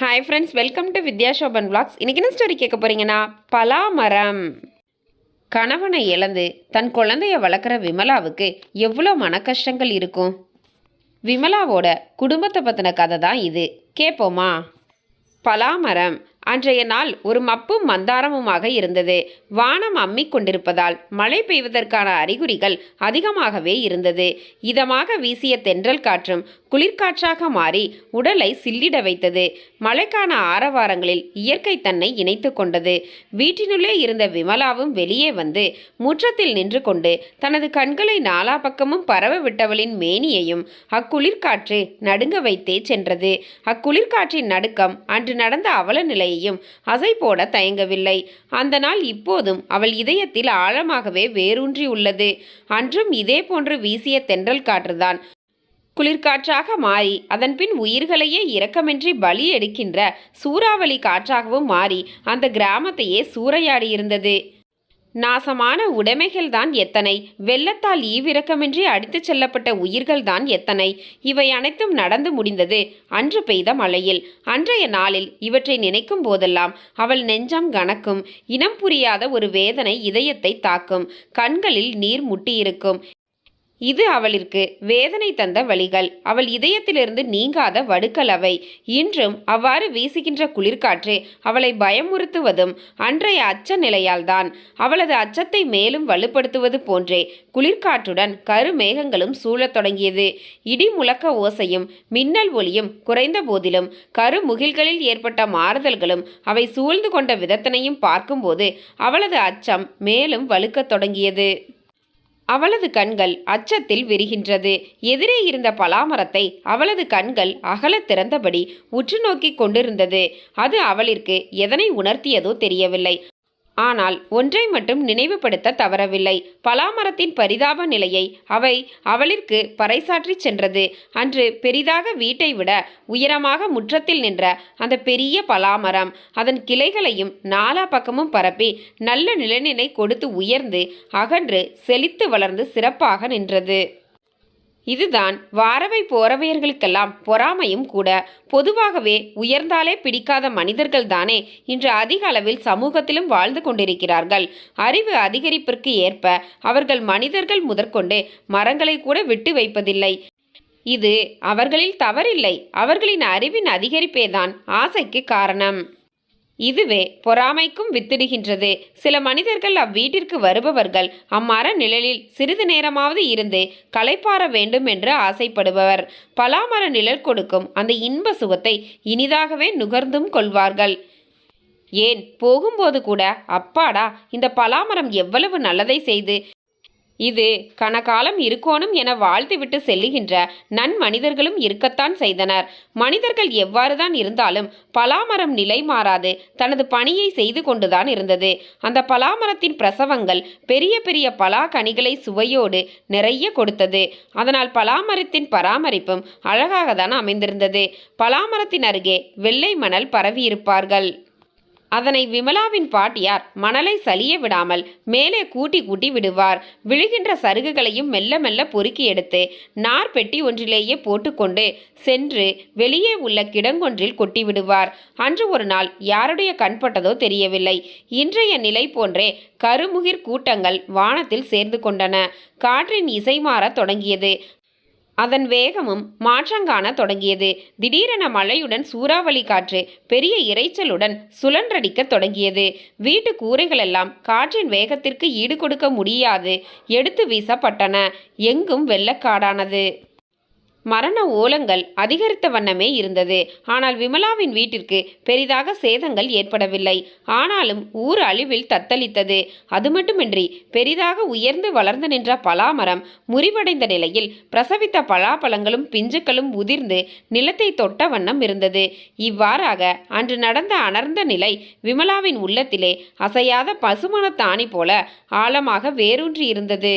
Hi friends welcome to Vidya Shoban blogs இன்றைக்கி என்ன story கேட்க போகிறீங்கன்னா பலாமரம். கணவனை இழந்து தன் குழந்தைய வளர்க்குற விமலாவுக்கு எவ்வளோ மன கஷ்டங்கள் இருக்கும்? விமலாவோட குடும்பத்தை பற்றின கதை தான் இது. கேட்போமா பலாமரம். அன்றைய நாள் ஒரு மப்பும் மந்தாரமுமாக இருந்தது. வானம் அம்மிக் கொண்டிருப்பதால் மழை பெய்வதற்கான அறிகுறிகள் அதிகமாகவே இருந்தது. இதமாக வீசிய தென்றல் காற்றும் குளிர்காற்றாக மாறி உடலை சில்லிட வைத்தது. மழைக்கான ஆரவாரங்களில் இயற்கை தன்னை இணைத்து கொண்டது. வீட்டினுள்ளே இருந்த விமலாவும் வெளியே வந்து முற்றத்தில் நின்று கொண்டு தனது கண்களை நாலா பக்கமும் பரவ விட்டவளின் மேனியையும் அக்குளிர்காற்று நடுங்க வைத்தே சென்றது. அக்குளிர்காற்றின் நடுக்கம் அன்று நடந்த அவல வேலையையும் அசை போட தயங்கவில்லை. அந்த நாள் இப்போதும் அவள் இதயத்தில் ஆழமாகவே வேரூன்றி உள்ளது. அன்றும் இதே போன்று வீசிய தென்றல் காற்றுதான். குளிர்காற்றாக மாறி அதன் பின் உயிர்களையே இரக்கமின்றி பலி எடுக்கின்ற சூறாவளி காற்றாகவும் மாறி அந்த கிராமத்தையே சூறையாடியிருந்தது. நாசமான உடைமைகள்தான் எத்தனை? வெள்ளத்தால் ஈவிரக்கமின்றி அடித்துச் செல்லப்பட்ட உயிர்கள்தான் எத்தனை? இவை அனைத்தும் நடந்து முடிந்தது. அன்று பெய்த மழையில். அன்றைய நாளில் இவற்றை நினைக்கும் போதெல்லாம் அவள் நெஞ்சம் கனக்கும். இனம் புரியாத ஒரு வேதனை இதயத்தை தாக்கும். கண்களில் நீர் முட்டியிருக்கும். இது அவளிற்கு வேதனை தந்த வழிகள். அவள் இதயத்திலிருந்து நீங்காத வடுக்கள் அவை இன்றும் அவ்வாறு வீசுகின்ற குளிர்காற்று அவளை பயமுறுத்துவதும் அன்றைய அச்ச நிலையால்தான். அவளது அச்சத்தை மேலும் வலுப்படுத்துவது போன்றே குளிர்காற்றுடன் கருமேகங்களும் சூழத் தொடங்கியது. இடி முழக்க ஓசையும் மின்னல் ஒளியும் குறைந்த போதிலும் கருமுகில்களில் ஏற்பட்ட மாறுதல்களும் அவை சூழ்ந்து கொண்ட விதத்தினையும் பார்க்கும்போது அவளது அச்சம் மேலும் வலுக்கத் தொடங்கியது. அவளது கண்கள் அச்சத்தில் விரிகின்றது. எதிரே இருந்த பலாமரத்தை அவளது கண்கள் அகல திறந்தபடி உற்று நோக்கிக் கொண்டிருந்தது. அது அவளிற்கு எதனை உணர்த்தியதோ தெரியவில்லை. ஆனால் ஒன்றை மட்டும் நினைவுபடுத்த தவறவில்லை. பலாமரத்தின் பரிதாப நிலையை அவை அவளிற்கு பறைசாற்றி சென்றது. அன்று பெரிதாக வீட்டை விட உயரமாக முற்றத்தில் நின்ற அந்த பெரிய பலாமரம் அதன் கிளைகளையும் நாலா பக்கமும் பரப்பி நல்ல நிலநிலை கொடுத்து உயர்ந்து அகன்று செழித்து வளர்ந்து சிறப்பாக நின்றது. இதுதான் வாரவை போறவையர்களுக்கெல்லாம் பொறாமையும் கூட. பொதுவாகவே உயர்ந்தாலே பிடிக்காத மனிதர்கள் தானே இன்று அதிக அளவில் சமூகத்திலும் வாழ்ந்து கொண்டிருக்கிறார்கள். அறிவு அதிகரிப்பிற்கு ஏற்ப அவர்கள் மனிதர்கள் முதற்கொண்டு மரங்களை கூட விட்டு வைப்பதில்லை. இது அவர்களில் தவறில்லை. அவர்களின் அறிவின் அதிகரிப்பேதான் ஆசைக்கு காரணம். இதுவே பொறாமைக்கும் வித்திடுகின்றது. சில மனிதர்கள் அவ்வீட்டிற்கு வருபவர்கள் அம்மர நிழலில் சிறிது நேரமாவது இருந்து களைப்பாற வேண்டும் என்று ஆசைப்படுபவர். பலாமர நிழல் கொடுக்கும் அந்த இன்ப சுகத்தை இனிதாகவே நுகர்ந்தும் கொள்வார்கள். ஏன் போகும்போது கூட அப்பாடா இந்த பலாமரம் எவ்வளவு நல்லதை செய்து இது கனகாலம் இருக்கோணும் என வாழ்த்துவிட்டு செல்லுகின்ற நன்மனிதர்களும் இருக்கத்தான் செய்தனர். மனிதர்கள் எவ்வாறுதான் இருந்தாலும் பலாமரம் நிலை மாறாது. தனது பணியை செய்து கொண்டுதான் இருந்தது. அந்த பலாமரத்தின் பிரசவங்கள் பெரிய பெரிய பலா கனிகளை சுவையோடு நிறைய கொடுத்தது. அதனால் பலாமரத்தின் பராமரிப்பும் அழகாக தான் அமைந்திருந்தது. பலாமரத்தின் அருகே வெள்ளை மணல் பரவியிருப்பார்கள். அதனை விமலாவின் பாட்டியார் மணலை சலிய விடாமல் மேலே கூட்டி கூட்டி விடுவார். விழுகின்ற சருகுகளையும் மெல்ல மெல்ல பொறுக்கி எடுத்து நார் பெட்டி ஒன்றிலேயே போட்டுக்கொண்டு சென்று வெளியே உள்ள கிடங்கொன்றில் கொட்டி விடுவார். அன்று ஒரு நாள் யாருடைய கண்பட்டதோ தெரியவில்லை. இன்றைய நிலை போன்றே கருமுகிர் கூட்டங்கள் வானத்தில் சேர்ந்து கொண்டன. காற்றின் இசை மாறத் தொடங்கியது. அதன் வேகமும் மாற்றங்காண தொடங்கியது. திடீரென மழையுடன் சூறாவளி காற்று பெரிய இரைச்சலுடன் சுழன்றடிக்கத் தொடங்கியது. வீட்டு கூரைகளெல்லாம் காற்றின் வேகத்திற்கு ஈடு கொடுக்க முடியாது. எடுத்து வீசப்பட்டன. எங்கும் வெள்ளக்காடானது. மரண ஓலங்கள் அதிகரித்த வண்ணமே இருந்தது. ஆனால் விமலாவின் வீட்டிற்கு பெரிதாக சேதங்கள் ஏற்படவில்லை. ஆனாலும் ஊர் அழிவில் தத்தளித்தது. அது மட்டுமின்றி பெரிதாக உயர்ந்து வளர்ந்து நின்ற பலாமரம் முறிவடைந்த நிலையில் பிரசவித்த பலாப்பழங்களும் பிஞ்சுக்களும் உதிர்ந்து நிலத்தை தொட்ட வண்ணம் இருந்தது. இவ்வாறாக அன்று நடந்த அனர்ந்த நிலை விமலாவின் உள்ளத்திலே அசையாத பசுமணத்தாணி போல ஆழமாக வேரூன்றி இருந்தது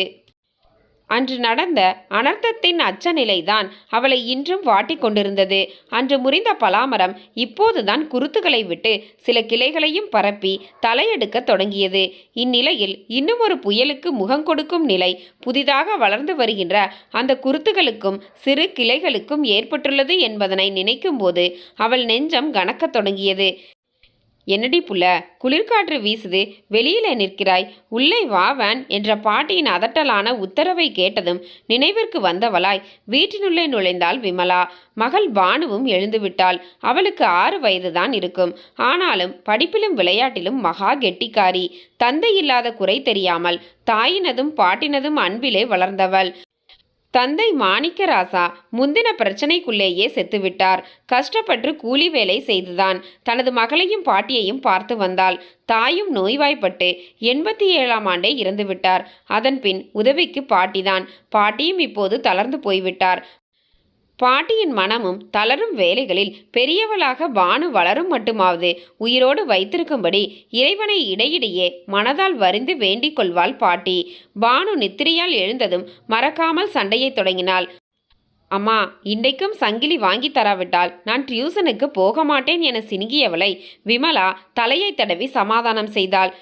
அன்று நடந்த அனர்த்தத்தின் அச்சநிலைதான் அவளை இன்றும் வாட்டிக் கொண்டிருந்தது. அன்று முறிந்த பலாமரம் இப்போதுதான் குருத்துகளை விட்டு சில கிளைகளையும் பரப்பி தலையெடுக்கத் தொடங்கியது. இந்நிலையில் இன்னும் ஒரு புயலுக்கு முகம் கொடுக்கும் நிலை புதிதாக வளர்ந்து வருகின்ற அந்த குருத்துகளுக்கும் சிறு கிளைகளுக்கும் ஏற்பட்டுள்ளது என்பதனை நினைக்கும்போது அவள் நெஞ்சம் கணக்கத் தொடங்கியது. என்னடி புள்ள குளிர்காற்று வீசுது வெளியில நிற்கிறாய் உள்ளே வாவன் என்ற பாட்டியின் அதட்டலான உத்தரவை கேட்டதும் நினைவிற்கு வந்தவளாய் வீட்டினுள்ளே நுழைந்தாள் விமலா. மகள் பானுவும் எழுந்துவிட்டாள். அவளுக்கு ஆறு வயதுதான் இருக்கும். ஆனாலும் படிப்பிலும் விளையாட்டிலும் மகா கெட்டிக்காரி. தந்தை இல்லாத குறை தெரியாமல் தாயினதும் பாட்டினதும் அன்பிலே வளர்ந்தவள். தந்தை மாணிக்கராசா முந்தின பிரச்சனைக்குள்ளேயே செத்துவிட்டார். கஷ்டப்பட்டு கூலி வேலை செய்துதான் தனது மகளையும் பாட்டியையும் பார்த்து வந்தாள். தாயும் நோய்வாய்ப்பட்டு எண்பத்தி ஏழாம் ஆண்டே இறந்துவிட்டார். அதன்பின் உதவிக்கு பாட்டிதான். பாட்டியும் இப்போது தளர்ந்து போய்விட்டார். பாட்டியின் மனமும் தளரும் வேலைகளில் பெரியவளாக பானு வளரும் மட்டுமாவது. உயிரோடு வைத்திருக்கும்படி இறைவனை இடையிடையே மனதால் வரிந்து வேண்டிக் கொள்வாள் பாட்டி. பானு நித்திரையால் எழுந்ததும் மறக்காமல் சண்டையை தொடங்கினாள். அம்மா இன்றைக்கும் சங்கிலி வாங்கி தராவிட்டால் நான் டியூசனுக்கு போக மாட்டேன் என சினுங்கியவளை விமலா தலையை தடவி சமாதானம் செய்தாள்.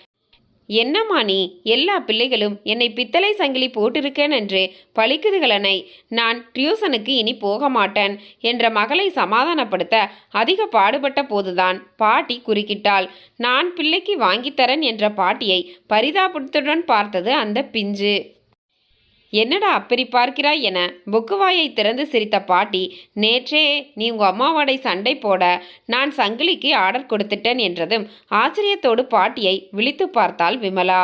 என்னம்மா நீ? எல்லா பிள்ளைகளும் என்னை பித்தளை சங்கிலி போட்டிருக்கேன் என்று பழிக்குதுகளனை. நான் டியூசனுக்கு இனி போக மாட்டேன் என்ற மகளை சமாதானப்படுத்த அதிக பாடுபட்ட போதுதான் பாட்டி குறுக்கிட்டாள். நான் பிள்ளைக்கு வாங்கித்தரேன் என்ற பாட்டியை பரிதாபத்துடன் பார்த்தது அந்த பிஞ்சு. என்னடா அப்படி பார்க்கிறாய் என புக்குவாயை திறந்து சிரித்த பாட்டி நேற்றே நீ உங்கள் அம்மாவோடை சண்டை போட நான் சங்கிலிக்கு ஆர்டர் கொடுத்துட்டேன் என்றதும் ஆச்சரியத்தோடு பாட்டியை விழித்து பார்த்தாள் விமலா.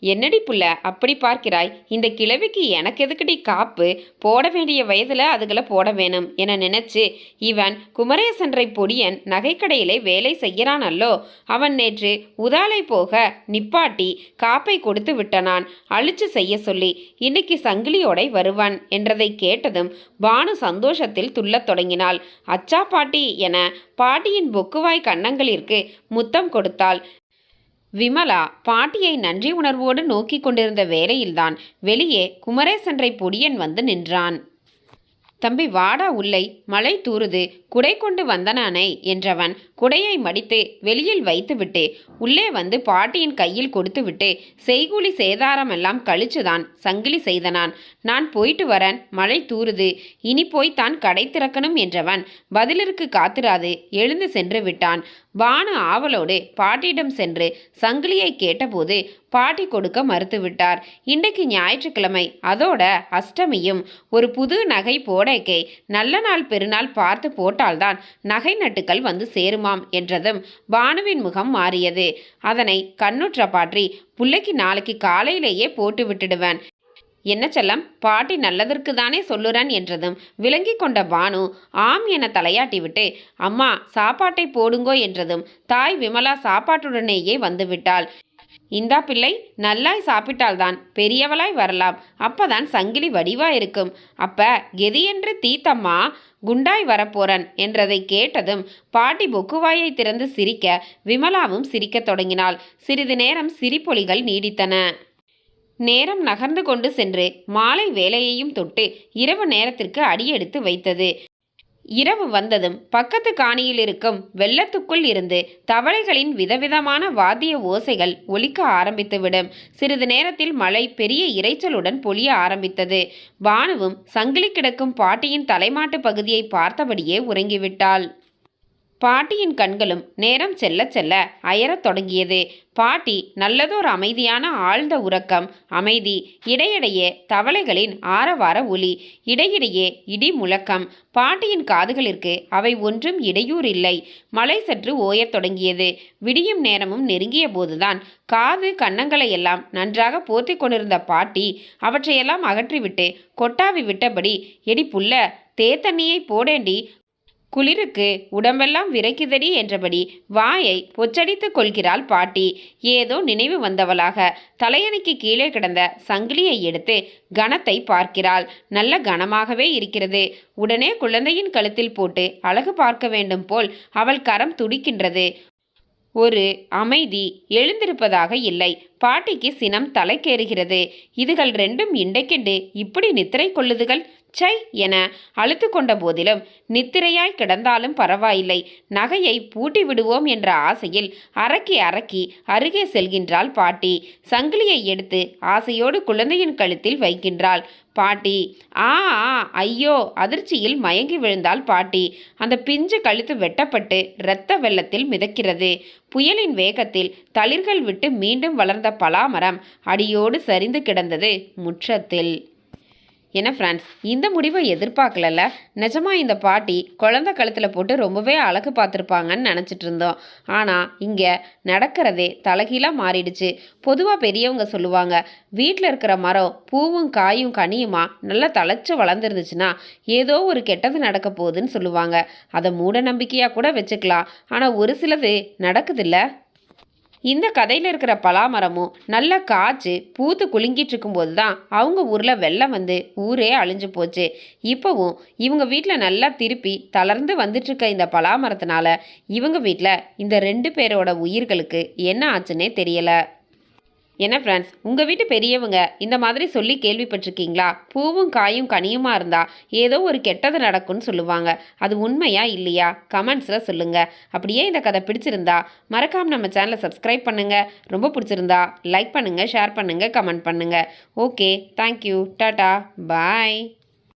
என்னடி புள்ள அப்படி பார்க்கிறாய்? இந்த கிழவிக்கு எனக்கு எதுக்குடி காப்பு? போட வேண்டிய வயதில் அதுகளை போட வேணும் என நினைச்சு இவன் குமரேசன்றை பொடியன் நகைக்கடையிலே வேலை செய்கிறான் அல்லோ? அவன் நேற்று உதாலை போக நிப்பாட்டி காப்பை கொடுத்து விட்டனான். அழிச்சு செய்ய சொல்லி இன்னைக்கு சங்கிலியோடை வருவான் என்றதை கேட்டதும் பானு சந்தோஷத்தில் துள்ளத் தொடங்கினாள். அச்சா பாட்டி என பாட்டியின் பொக்குவாய் கன்னங்களிற்கு முத்தம் கொடுத்தாள். விமலா பாட்டியை நன்றி உணர்வோடு நோக்கிக் கொண்டிருந்த வேளையில்தான் வெளியே குமரேசன்றை பொடியன் வந்து நின்றான். தம்பி வாடா உள்ளை மழை தூறுது. குடை கொண்டு வந்தனானே என்றவன் குடையை மடித்து வெளியில் வைத்துவிட்டு உள்ளே வந்து பாட்டியின் கையில் கொடுத்துவிட்டு செய்கூலி சேதாரமெல்லாம் கழிச்சுதான் சங்கிலி செய்தனான். நான் போயிட்டு வரேன் மழை தூறுது இனி போய் தான் கடை திறக்கணும் என்றவன் பதிலிற்கு காத்திராது எழுந்து சென்று விட்டான். பானு ஆவலோடு பாட்டியிடம் சென்று சங்கிலியை கேட்டபோது பாட்டி கொடுக்க மறுத்துவிட்டார். இன்றைக்கு ஞாயிற்றுக்கிழமை அதோட அஷ்டமியும் ஒரு புது நகை போடக்கே நல்ல நாள் பெருநாள் பார்த்து போட்டால்தான் நகை நட்டுக்கள் வந்து சேருமாம் என்றதும் பானுவின் முகம் மாறியது. அதனை கண்ணுற்ற பாற்றி புள்ளைக்கு நாளைக்கு காலையிலேயே போட்டு விட்டுடுவேன். என்ன செல்லம் பாட்டி நல்லதற்கு தானே சொல்லுறன்? என்றதும் விளங்கி கொண்ட பானு ஆம் என தலையாட்டிவிட்டு அம்மா சாப்பாட்டை போடுங்கோ என்றதும் தாய் விமலா சாப்பாட்டுடனேயே வந்துவிட்டாள் இந்தா பிள்ளை நல்லாய் சாப்பிட்டால்தான் பெரியவளாய் வரலாம். அப்பதான் சங்கிலி வடிவா இருக்கும் அப்ப கெதியென்று தீத்தம்மா குண்டாய் வரப்போறன் என்றதை கேட்டதும் பாட்டி பொக்குவாயை திறந்து சிரிக்க விமலாவும் சிரிக்கத் தொடங்கினாள். சிறிது நேரம் சிரிப்பொலிகள் நீடித்தன. நேரம் நகர்ந்து கொண்டு சென்று மாலை வேலையையும் தொட்டு இரவு நேரத்திற்கு அடியெடுத்து வைத்தது. இரவு வந்ததும் பக்கத்து காணியில் இருக்கும் வெள்ளத்துக்குள் இருந்து தவளைகளின் விதவிதமான வாத்திய ஓசைகள் ஒலிக்க ஆரம்பித்துவிடும். சிறிது நேரத்தில் மழை பெரிய இரைச்சலுடன் பொழிய ஆரம்பித்தது. பானுவும் சங்கிலி கிடக்கும் பாட்டியின் தலைமாட்டு பகுதியை பார்த்தபடியே உறங்கிவிட்டாள். பாட்டியின் கண்களும் நேரம் செல்ல செல்ல அயரத் தொடங்கியது. பாட்டி நல்லதோர் அமைதியான ஆழ்ந்த உறக்கம் அமைதி இடையிடையே தவளைகளின் ஆரவார ஒலி இடையிடையே இடி முழக்கம். பாட்டியின் காதுகளிற்கு அவை ஒன்றும் இடையூறில்லை மழை சற்று ஓயத் தொடங்கியது. விடியும் நேரமும் நெருங்கிய போதுதான். காது கன்னங்களையெல்லாம் நன்றாக போர்த்தி கொண்டிருந்த பாட்டி அவற்றையெல்லாம் அகற்றிவிட்டு கொட்டாவி விட்டபடி எடி புல்ல தேத்தண்ணியை போடேண்டி குளிருக்கு உடம்பெல்லாம் விரைக்குதடி என்றபடி வாயை பொச்சடித்து கொள்கிறாள் பாட்டி. ஏதோ நினைவு வந்தவளாக தலையணைக்கு கீழே கிடந்த சங்கிலியை எடுத்து கணத்தை பார்க்கிறாள். நல்ல கனமாகவே இருக்கிறது. உடனே குழந்தையின் கழுத்தில் போட்டு அழகு பார்க்க வேண்டும் போல் அவள் கரம் துடிக்கின்றது. ஒரு அமைதி எழுந்திருப்பதாக இல்லை. பாட்டிக்கு சினம் தலைக்கேறுகிறது. இதுகள் ரெண்டும் இண்டைக்கெண்டு இப்படி நித்திரை கொள்ளுதுகள்? சை என அழுத்து கொண்ட போதிலும் நித்திரையாய் கிடந்தாலும் பரவாயில்லை. நகையை பூட்டி விடுவோம் என்ற ஆசையில் அரக்கி அரக்கி அருகே செல்கின்றாள் பாட்டி. சங்கிலியை எடுத்து ஆசையோடு குழந்தையின் கழுத்தில் வைக்கின்றாள் பாட்டி. ஆ ஆ ஐயோ அதிர்ச்சியில் மயங்கி விழுந்தாள் பாட்டி. அந்த பிஞ்சு கழுத்து வெட்டப்பட்டு இரத்த வெள்ளத்தில் மிதக்கிறது. புயலின் வேகத்தில் தளிர்கள் விட்டு மீண்டும் வளர்ந்த பலாமரம் அடியோடு சரிந்து கிடந்தது முற்றத்தில். என்ன ஃப்ரெண்ட்ஸ் இந்த முடிவை எதிர்பார்க்கலல்ல? நிஜமாக இந்த பாட்டி குழந்த கழுத்தில் போட்டு ரொம்பவே அழகு பார்த்துருப்பாங்கன்னு நினச்சிட்டு இருந்தோம். ஆனால் இங்கே நடக்கிறதே தலைகீழாக மாறிடுச்சு. பொதுவாக பெரியவங்க சொல்லுவாங்க வீட்டில் இருக்கிற மரம் பூவும் காயும் கனியுமா நல்லா தழைச்சு வளர்ந்துருந்துச்சுன்னா ஏதோ ஒரு கெட்டது நடக்க போகுதுன்னு சொல்லுவாங்க. அதை மூட நம்பிக்கையாக கூட வச்சுக்கலாம். ஆனால் ஒரு சிலது நடக்குதில்ல? இந்த கதையில் இருக்கிற பலாமரமும் நல்லா காய்ச்சி பூத்து குலுங்கிட்டு இருக்கும்போது தான் அவங்க ஊரில் வெள்ளம் வந்து ஊரே அழிஞ்சு போச்சு. இப்போவும் இவங்க வீட்டில் நல்லா திருப்பி தளர்ந்து வந்துட்டுருக்க இந்த பலாமரத்தினால இவங்க வீட்டில் இந்த ரெண்டு பேரோட உயிர்களுக்கு என்ன ஆச்சுன்னே தெரியலை. என்ன ஃப்ரெண்ட்ஸ் உங்கள் வீட்டு பெரியவங்க இந்த மாதிரி சொல்லி கேள்விப்பட்டிருக்கீங்களா? பூவும் காயும் கனியுமா இருந்தால் ஏதோ ஒரு கெட்டது நடக்கும்னு சொல்லுவாங்க. அது உண்மையா இல்லையா? கமெண்ட்ஸில் சொல்லுங்கள் அப்படியே இந்த கதை பிடிச்சிருந்தா மறக்காமல் நம்ம சேனலை சப்ஸ்கிரைப் பண்ணுங்கள் ரொம்ப பிடிச்சிருந்தா லைக் பண்ணுங்கள் ஷேர் பண்ணுங்கள் கமெண்ட் பண்ணுங்கள் ஓகே தேங்க்யூ டாட்டா பாய்